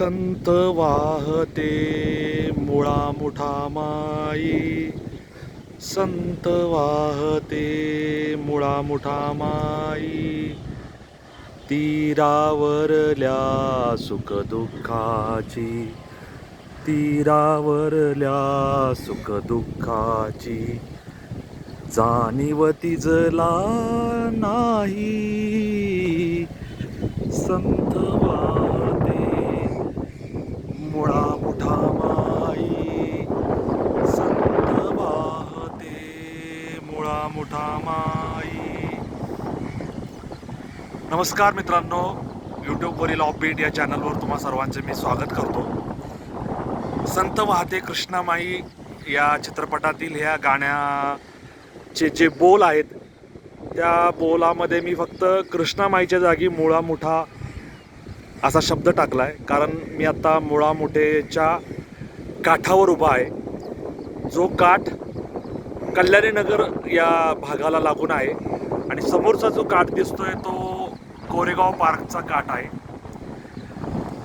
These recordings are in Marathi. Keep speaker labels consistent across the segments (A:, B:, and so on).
A: संत वाहते मुळा मुठा माई. संत वाहते मुळा मुठा माई. तीरावरल्या सुख दुःखाची तीरावरल्या सुख दुःखाची जाणीव तिजला नाही. संत वाहते मुळा मुठा माई संत वाहते मुळा मुठा माई नमस्कार मित्रांनो यूट्यूबवरील ऑफ बीट या चॅनलवर तुम्हा सर्वांचे मी स्वागत करतो. संत वाहते कृष्णामाई या चित्रपटातील ह्या गाण्याचे जे बोल आहेत त्या बोलामध्ये मी फक्त कृष्णामाईच्या जागी मुळा मुठा असा शब्द टाकला आहे कारण मी आत्ता मुळा मुठेच्या काठावर उभा आहे. जो काठ कल्याणीनगर या भागाला लागून आहे. आणि समोरचा जो काठ दिसतोय तो कोरेगाव पार्कचा काठ आहे.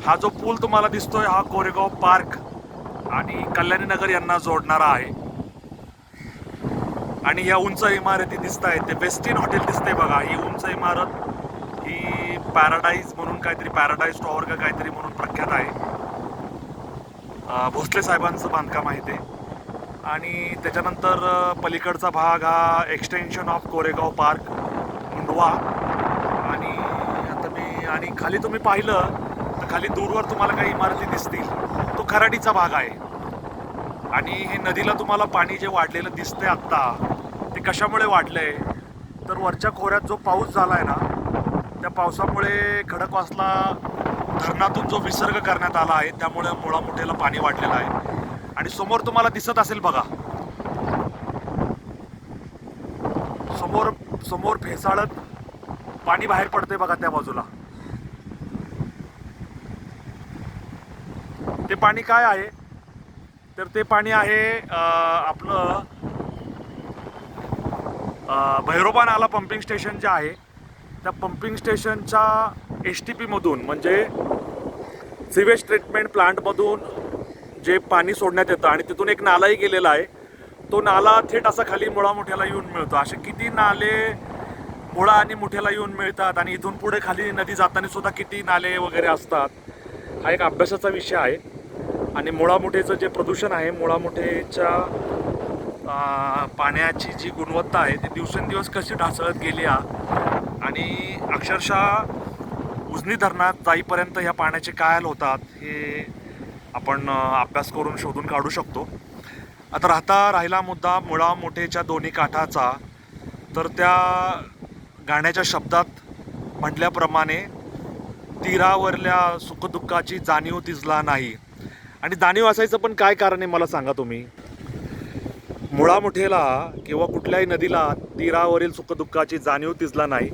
A: हा जो पूल तुम्हाला दिसतोय हा कोरेगाव पार्क आणि कल्याणी नगर यांना जोडणारा आहे. आणि या उंच इमारती दिसत आहेत ते वेस्टिन हॉटेल दिसतंय बघा. ही उंच इमारत ही पॅराडाईज म्हणून काहीतरी पॅराडाईज टॉवर का काहीतरी म्हणून प्रख्यात आहे. भोसले साहेबांचं बांधकाम आहे ते. आणि त्याच्यानंतर पलीकडचा भाग हा extension of Koregaon park Mundhwa. आणि खाली तुम्ही पाहिलं तर खाली दूरवर तुम्हाला काही इमारती दिसतील. तो खराडीचा भाग आहे. आणि हे नदीला तुम्हाला पाणी जे वाढलेलं दिसतंय आत्ता ते कशामुळे वाढलंय? तर वरच्या खोऱ्यात जो पाऊस झाला आहे ना त्या पावसामुळे खडकवासला धरणातून जो विसर्ग करण्यात आला आहे त्यामुळे मुळामुठेला पाणी वाढलेलं आहे. आणि समोर तुम्हाला दिसत असेल बघा. समोर समोर फेसाळत पाणी बाहेर पडते बघा त्या बाजूला. ते पाणी काय आहे? तर ते पाणी आहे आपलं भैरोबा नाला पंपिंग स्टेशन जे आहे त्या पंपिंग स्टेशनच्या एस टी पीमधून म्हणजे सिवेज ट्रीटमेंट प्लांटमधून जे पाणी सोडण्यात येतं आणि तिथून एक नालाही गेलेला आहे तो नाला थेट असा खाली मुळा मोठ्याला येऊन मिळतो. असे किती नाले मुळा आणि मोठ्याला येऊन मिळतात आणि इथून पुढे खाली नदी जाताना सुद्धा किती नाले वगैरे असतात हा एक अभ्यासाचा विषय आहे. आणि मुळामुठेचं जे प्रदूषण आहे मुळामुठेच्या पाण्याची जी गुणवत्ता आहे ती दिवसेंदिवस कशी ढासळत गेली आहे आणि अक्षरशः उजनी धरणात जाईपर्यंत ह्या पाण्याचे काय हाल होतात हे आपण अभ्यास करून शोधून काढू शकतो. आता राहता राहिला मुद्दा मुळामुठेच्या दोन्ही काठाचा तर त्या गाण्याच्या शब्दात म्हटल्याप्रमाणे तीरावरल्या सुखदुःखाची जाणीव तिजला नाही. आणि जाणीव असायचं पण काय कारण आहे मला सांगा तुम्ही? मुळामुठेला किंवा कुठल्याही नदीला तीरावरील सुखदुःखाची जाणीव तिजला नाही.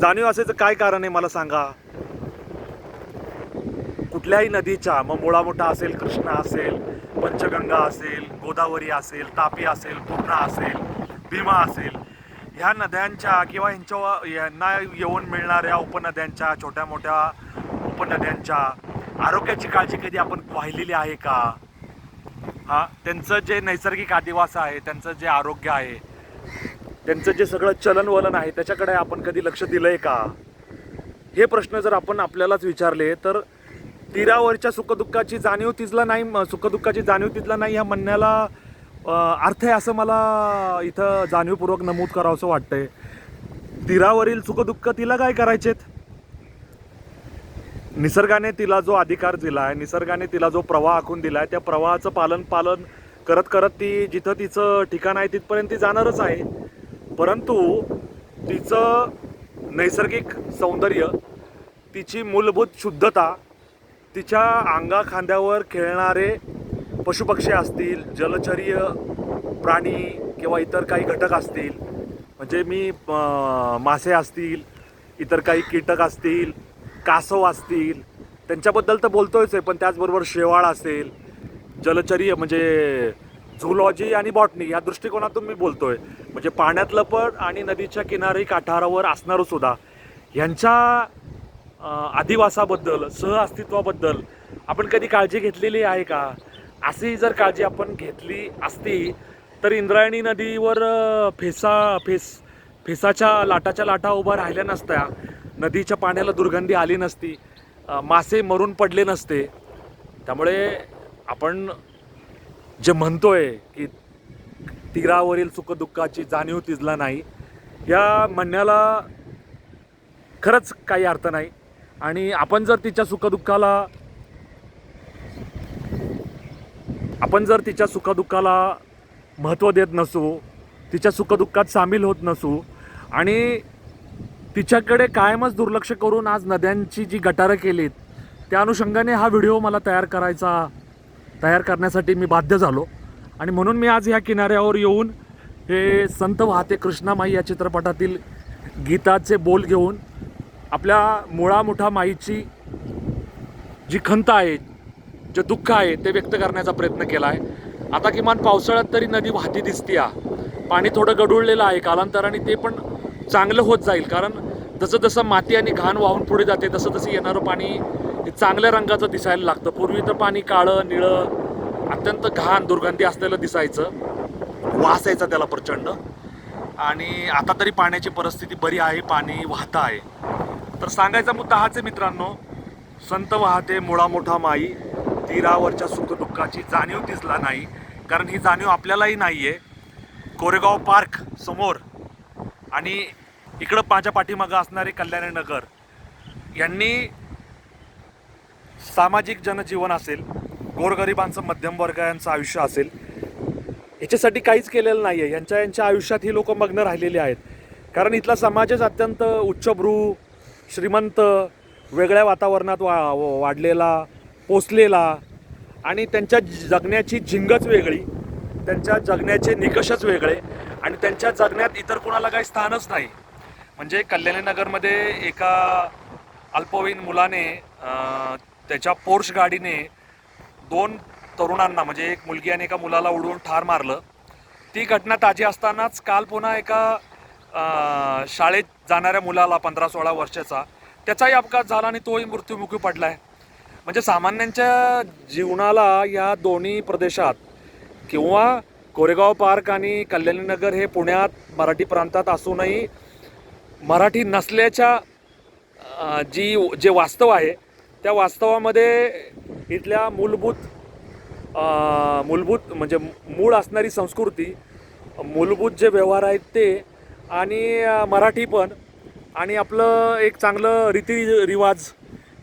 A: जाणीव असायचं काय कारण आहे मला सांगा? कुठल्याही नदीच्या मग मुळामुठा असेल कृष्णा असेल पंचगंगा असेल गोदावरी असेल तापी असेल पूर्णा असेल भीमा असेल ह्या नद्यांच्या किंवा ह्यांच्या यांना येऊन मिळणाऱ्या उपनद्यांच्या छोट्या मोठ्या उपनद्यांच्या आरोग्याची काळजी कधी आपण वाहिलेली आहे का? हा त्यांचं जे नैसर्गिक आदिवास आहे त्यांचं जे आरोग्य आहे त्यांचं जे सगळं चलनवलन आहे त्याच्याकडे आपण कधी लक्ष दिलं आहे का? हे प्रश्न जर आपण आपल्यालाच विचारले तर तीरावरच्या सुखदुःखाची जाणीव तिजला नाही सुखदुःखाची जाणीव तिजला नाही ह्या म्हणण्याला अर्थ आहे असं मला इथं जाणीवपूर्वक नमूद करावंसं वाटतंय. तीरावरील सुखदुःख तिला काय करायचेत? निसर्गाने तिला जो अधिकार दिला आहे निसर्गाने तिला जो प्रवाह आखून दिला आहे त्या प्रवाहाचं पालन पालन करत करत ती जिथं तिचं ठिकाण आहे तिथपर्यंत ती जाणारच आहे. परंतु तिचं नैसर्गिक सौंदर्य तिची मूलभूत शुद्धता तिच्या अंगा खांद्यावर खेळणारे पशुपक्षी असतील जलचरीय प्राणी किंवा इतर काही घटक असतील म्हणजे मी मासे असतील इतर काही कीटक असतील कासव असतील त्यांच्याबद्दल तर बोलतोच आहे पण त्याचबरोबर शेवाळ असेल जलचरीय म्हणजे झुलॉजी आणि बॉटनी या दृष्टिकोनातून मी बोलतोय. म्हणजे पाण्यातलं पण आणि नदीच्या किनारी काठारावर असणारं सुद्धा ह्यांच्या आदिवासाबद्दल सहअस्तित्वाबद्दल आपण कधी काळजी घेतलेली आहे का? अशी जर काळजी आपण घेतली असती तर इंद्रायणी नदीवर फेसा फेस फेसाच्या लाटाच्या लाटा उभ्या राहिल्या नसत्या. नदीच्या पाण्याला दुर्गंधी आली नसती मासे मरून पडले नसते. त्यामुळे आपण जे म्हणतो आहे की तीरावरील सुखदुःखाची जाणीव तिजला नाही या म्हणण्याला खरंच काही अर्थ नाही. आणि आपण जर तिच्या सुखदुःखाला आपण जर तिच्या सुखदुःखाला महत्त्व देत नसू तिच्या सुखदुःखात सामील होत नसू आणि तिच्याकडे कायमच दुर्लक्ष करून आज नद्यांची जी गटारं केलीत त्या अनुषंगाने हा व्हिडिओ मला तयार करायचा तयार करण्यासाठी मी बाध्य झालो. आणि म्हणून मी आज ह्या किनाऱ्यावर येऊन हे संत वाहते कृष्णामाई या चित्रपटातील गीताचे बोल घेऊन आपल्या मुळामुठा माईची जी खंत आहे जे दुःख आहे ते व्यक्त करण्याचा प्रयत्न केला आहे आता किमान पावसाळ्यात तरी नदी वाहती दिसते पाणी थोडं गडुळलेलं आहे कालांतराने ते पण चांगलं होत जाईल. कारण जसं जसं माती आणि घाण वाहून पुढे जाते तसं तसं येणारं पाणी हे चांगल्या रंगाचं दिसायला लागतं. पूर्वी तर पाणी काळं निळं अत्यंत घाण दुर्गंधी असलेलं दिसायचं. वास यायचा त्याला प्रचंड. आणि आता तरी पाण्याची परिस्थिती बरी आहे पाणी वाहतं आहे. तर सांगायचा मुद्दा हाच आहे मित्रांनो संत वाहते मुळा मोठा माई तीरावरच्या सुखदुःखाची जाणीव दिसला नाही. कारण ही जाणीव आपल्यालाही नाही आहे कोरेगाव पार्क समोर. आणि इकडं माझ्या पाठीमागं असणारे कल्याणी नगर. यांनी सामाजिक जनजीवन असेल गोरगरिबांचं मध्यमवर्गीयांचं आयुष्य असेल याच्यासाठी काहीच केलेलं नाही आहे यांच्या यांच्या आयुष्यात ही लोक मग्न राहिलेली आहेत. कारण इथला समाजच अत्यंत उच्चभ्रू श्रीमंत वेगळ्या वातावरणात वा वाढलेला पोचलेला आणि त्यांच्या जगण्याची झिंगच वेगळी त्यांच्या जगण्याचे निकषच वेगळे आणि त्यांच्या जगण्यात इतर कोणाला काही स्थानच नाही. म्हणजे कल्याणी नगरमध्ये एका अल्पवयीन मुलाने त्याच्या पोर्श गाडीने दोन तरुणांना म्हणजे एक मुलगी आणि एका मुलाला उडवून ठार मारलं. ती घटना ताजी असतानाच काल पुन्हा एका शाळेत जाणाऱ्या मुलाला पंधरा सोळा वर्षाचा त्याचाही अपघात झाला आणि तोही मृत्युमुखी आहे म्हणजे सामान्यांच्या जीवनाला या दोन्ही प्रदेशात किंवा कोरेगाव पार्क आणि कल्याणीनगर हे पुण्यात मराठी प्रांतात असूनही मराठी नसल्याच्या जी जे वास्तव आहे त्या वास्तवामध्ये इथल्या मूलभूत मूलभूत म्हणजे मूळ असणारी संस्कृती मूलभूत जे व्यवहार आहेत ते आणि मराठी पण आणि आपलं एक चांगलं रीती रिवाज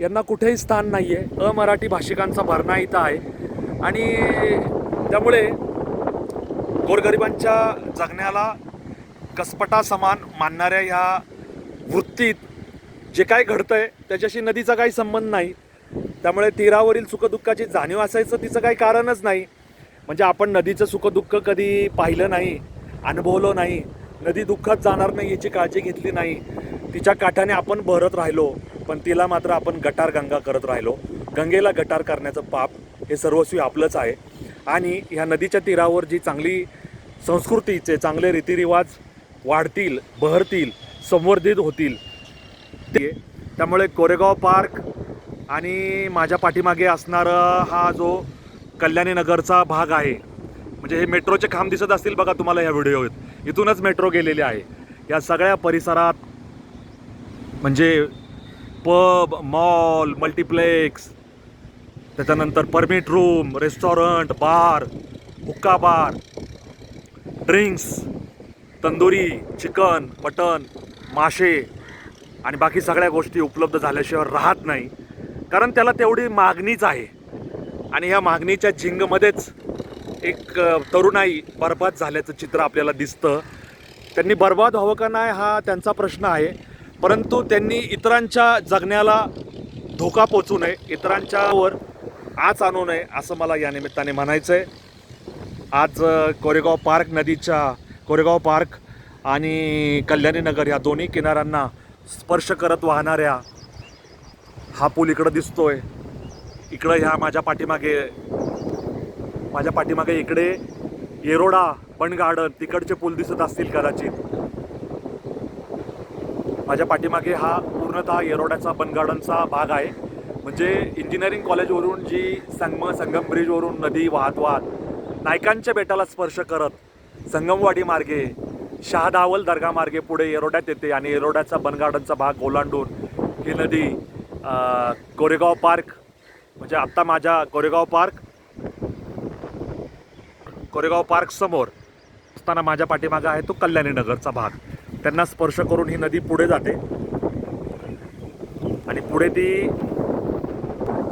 A: यांना कुठेही स्थान नाही आहे अमराठी भाषिकांचा भरणा इथं आहे. आणि त्यामुळे गोरगरिबांच्या जगण्याला कसपटा समान मानणाऱ्या ह्या वृत्तीत जे काय घडतं आहे त्याच्याशी नदीचा काही संबंध नाही. त्यामुळे तीरावरील सुखदुःखाची जाणीव असायचं तिचं काही कारणच नाही. म्हणजे आपण नदीचं सुखदुःख कधी पाहिलं नाही अनुभवलं नाही नदी दुःखात जाणार नाही याची काळजी घेतली नाही. तिच्या काठाने आपण भरत राहिलो पण तिला मात्र आपण गटार गंगा करत राहिलो. गंगेला गटार करण्याचं पाप हे सर्वस्वी आपलंच आहे. आणि ह्या नदीच्या तीरावर जी चांगली संस्कृतीचे चांगले रीतिरिवाज वाढतील बहरतील संवर्धित होतील. ते त्यामुळे कोरेगाव पार्क आणि माझ्या पाठीमागे असणारा हा जो कल्याणी नगरचा भाग आहे म्हणजे हे मेट्रोचे खांब दिसत असतील बघा तुम्हाला ह्या व्हिडिओत. इथूनच मेट्रो गेलेली आहे. या सगळ्या परिसरात म्हणजे पब मॉल मल्टिप्लेक्स त्याच्यानंतर permit room restaurant bar hookah bar drinks tandoori chicken mutton मासे आणि बाकी सगळ्या गोष्टी उपलब्ध झाल्याशिवाय राहत नाही. कारण त्याला तेवढी मागणीच आहे. आणि ह्या मागणीच्या झिंगमध्येच एक तरुणाई बर्बाद झाल्याचं चित्र आपल्याला दिसतं. त्यांनी बर्बाद व्हावं का नाही हा त्यांचा प्रश्न आहे. परंतु त्यांनी इतरांच्या जगण्याला धोका पोचू नये इतरांच्यावर आच आणू नये असं मला या निमित्ताने म्हणायचं आहे आज कोरेगाव पार्क नदीच्या कोरेगाव पार्क आणि कल्याणीनगर या दोन्ही किनाऱ्यांना स्पर्श करत वाहणाऱ्या हा पूल इकडं दिसतोय. इकडं ह्या माझ्या पाठीमागे माझ्या पाठीमागे इकडे येरोडा बन गार्डन तिकडचे पूल दिसत असतील कदाचित. माझ्या पाठीमागे हा पूर्णतः येरोड्याचा बन गार्डनचा भाग आहे. म्हणजे इंजिनिअरिंग कॉलेजवरून जी संगम संगम ब्रिजवरून नदी वाहत वाहत नायकांच्या बेटाला स्पर्श करत संगमवाडी मार्गे शहादावल दर्गा मार्गे पुढे येरोड्यात येते आणि येरोड्याचा बनगार्डनचा भाग ओलांडून ही नदी गोरेगाव कोरेगाव पार्क म्हणजे आत्ता माझ्या कोरेगाव पार्क कोरेगाव पार्क समोर असताना माझ्या पाठीमागा आहे तो कल्याणी नगरचा भाग. त्यांना स्पर्श करून ही नदी पुढे जाते. आणि पुढे ती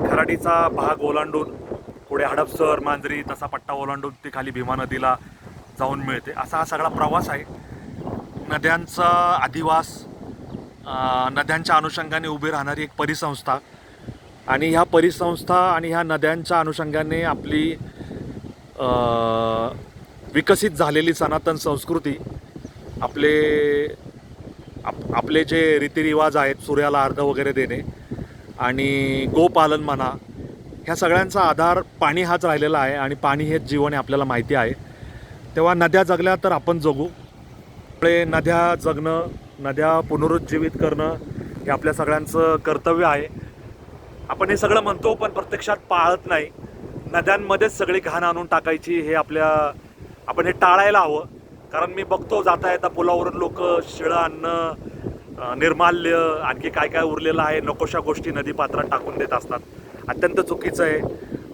A: खराडीचा भाग ओलांडून पुढे हडपसर मांजरी तसा पट्टा ओलांडून ती खाली भीमा नदीला जाऊन मिळते. असा हा सगळा प्रवास आहे. नद्यांचा अधिवास नद्यांच्या अनुषंगाने उभी राहणारी एक परिसंस्था आणि ह्या परिसंस्था आणि ह्या नद्यांच्या अनुषंगाने आपली विकसित झालेली सनातन संस्कृती आपले आप आपले जे रीतिरिवाज आहेत सूर्याला अर्ध वगैरे देणे आणि गोपालन म्हणा ह्या सगळ्यांचा आधार पाणी हाच राहिलेला आहे आणि पाणी हेच जीवन आहे आपल्याला माहिती आहे. तेव्हा नद्या जगल्या तर आपण जगू. आपले नद्या जगणं नद्या पुनरुज्जीवित करणं हे आपल्या सगळ्यांचं कर्तव्य आहे. आपण हे सगळं म्हणतो पण प्रत्यक्षात पाळत नाही. नद्यांमध्येच सगळी घाण आणून टाकायची हे आपल्या आपण हे टाळायला हवं. कारण मी बघतो जाता येता पुलावरून लोक शिळं अन्न निर्माल्य आणखी काय काय उरलेलं आहे नकोशा गोष्टी नदीपात्रात टाकून देत असतात. अत्यंत चुकीचं आहे.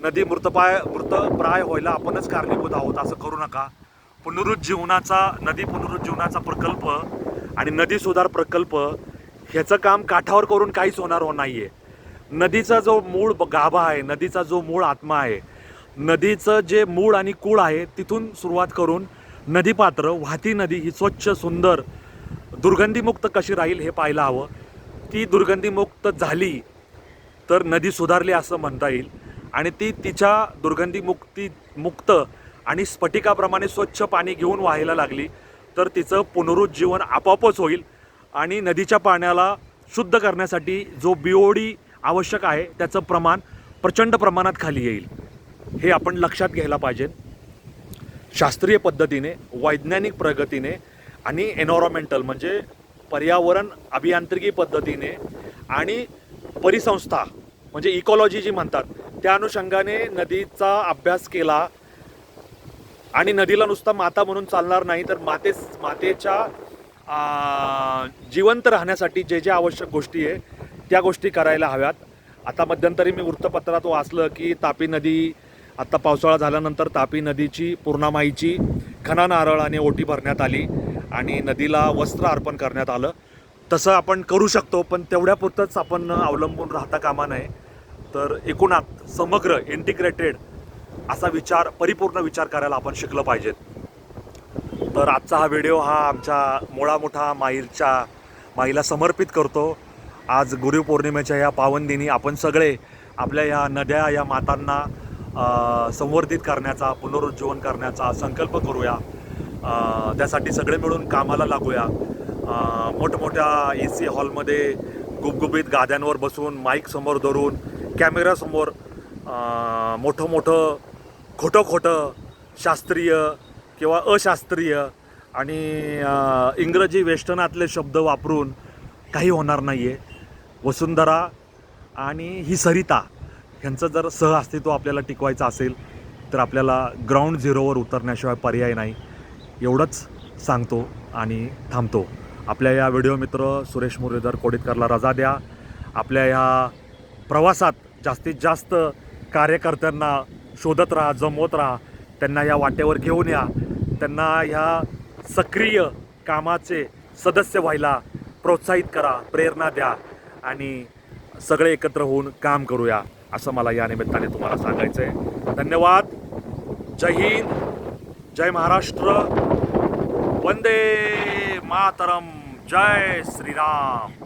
A: नदी मृतपाय मृतप्राय व्हायला आपणच कारणीभूत आहोत असं करू नका. पुनरुज्जीवनाचा नदी पुनरुज्जीवनाचा प्रकल्प आणि नदी सुधार प्रकल्प ह्याचं काम काठावर करून काहीच होणार हो नाही आहे नदीचा जो मूळ गाभा आहे नदीचा जो मूळ आत्मा आहे नदीचं जे मूळ आणि कूळ आहे तिथून सुरुवात करून नदीपात्र वाहती नदी ही स्वच्छ सुंदर दुर्गंधीमुक्त कशी राहील हे पाहायला हवं. ती दुर्गंधीमुक्त झाली तर नदी सुधारली असं म्हणता येईल आणि ती तिच्या दुर्गंधीमुक्ती मुक्त आणि स्फटिकाप्रमाणे स्वच्छ पाणी घेऊन व्हायला लागली तर तिचं पुनरुज्जीवन आपोआपच होईल आणि नदीच्या पाण्याला शुद्ध करण्यासाठी जो बिओडी आवश्यक आहे त्याचं प्रमाण प्रचंड प्रमाणात खाली येईल. हे आपण लक्षात घ्यायला पाहिजे. शास्त्रीय पद्धतीने वैज्ञानिक प्रगतीने आणि एनॉरॉमेंटल म्हणजे पर्यावरण अभियांत्रिकी पद्धतीने आणि परिसंस्था म्हणजे इकॉलॉजी जी म्हणतात त्या अनुषंगाने नदीचा अभ्यास केला आणि नदीला नुसता माता म्हणून चालणार नाही तर माते मातेच्या जिवंत राहण्यासाठी जे जे आवश्यक गोष्टी आहे त्या गोष्टी करायला हव्यात. आता मध्यंतरी मी वृत्तपत्रात वाचलं की तापी नदी आत्ता पावसाळा झाल्यानंतर तापी नदीची पूर्णामाईची खना नारळ आणि ओटी भरण्यात आली आणि नदीला वस्त्र अर्पण करण्यात आलं. तसं आपण करू शकतो पण तेवढ्यापुरतंच आपण अवलंबून राहता कामा नये. तर एकूणात समग्र इंटिग्रेटेड असा विचार परिपूर्ण विचार करायला आपण शिकलं पाहिजेत. तर आजचा हा व्हिडिओ हा आमच्या मोळा मोठा माईलच्या माईला समर्पित करतो. आज गुरुपौर्णिमेच्या या पावनदिनी आपण सगळे आपल्या या नद्या या मातांना संवर्धित करण्याचा पुनरुज्जीवन करण्याचा संकल्प करूया. त्यासाठी सगळे मिळून कामाला लागूया. मोठमोठ्या ए सी हॉलमध्ये गुबगुबीत गाद्यांवर बसून माईक समोर धरून कॅमेऱ्यासमोर मोठं मोठं खोटं खोटं शास्त्रीय किंवा अशास्त्रीय आणि इंग्रजी वेस्टर्नातले शब्द वापरून काही होणार नाही आहे वसुंधरा आणि ही सरिता ह्यांचं जर सह अस्तित्व आपल्याला टिकवायचं असेल तर आपल्याला ग्राउंड झिरोवर उतरण्याशिवाय पर्याय नाही. एवढंच सांगतो आणि थांबतो. आपल्या या व्हिडिओ मित्र सुरेश मुरलीधर कोडितकरला रजा द्या. आपल्या या प्रवासात जास्तीत जास्त कार्यकर्त्यांना शोधत राहा जमवत राहा. त्यांना या वाटेवर घेऊन या. त्यांना ह्या सक्रिय कामाचे सदस्य व्हायला प्रोत्साहित करा प्रेरणा द्या आणि सगळे एकत्र होऊन काम करूया असं मला या निमित्ताने तुम्हाला सांगायचं आहे धन्यवाद. जय हिंद. जय महाराष्ट्र. वंदे मातरम. जय श्रीराम.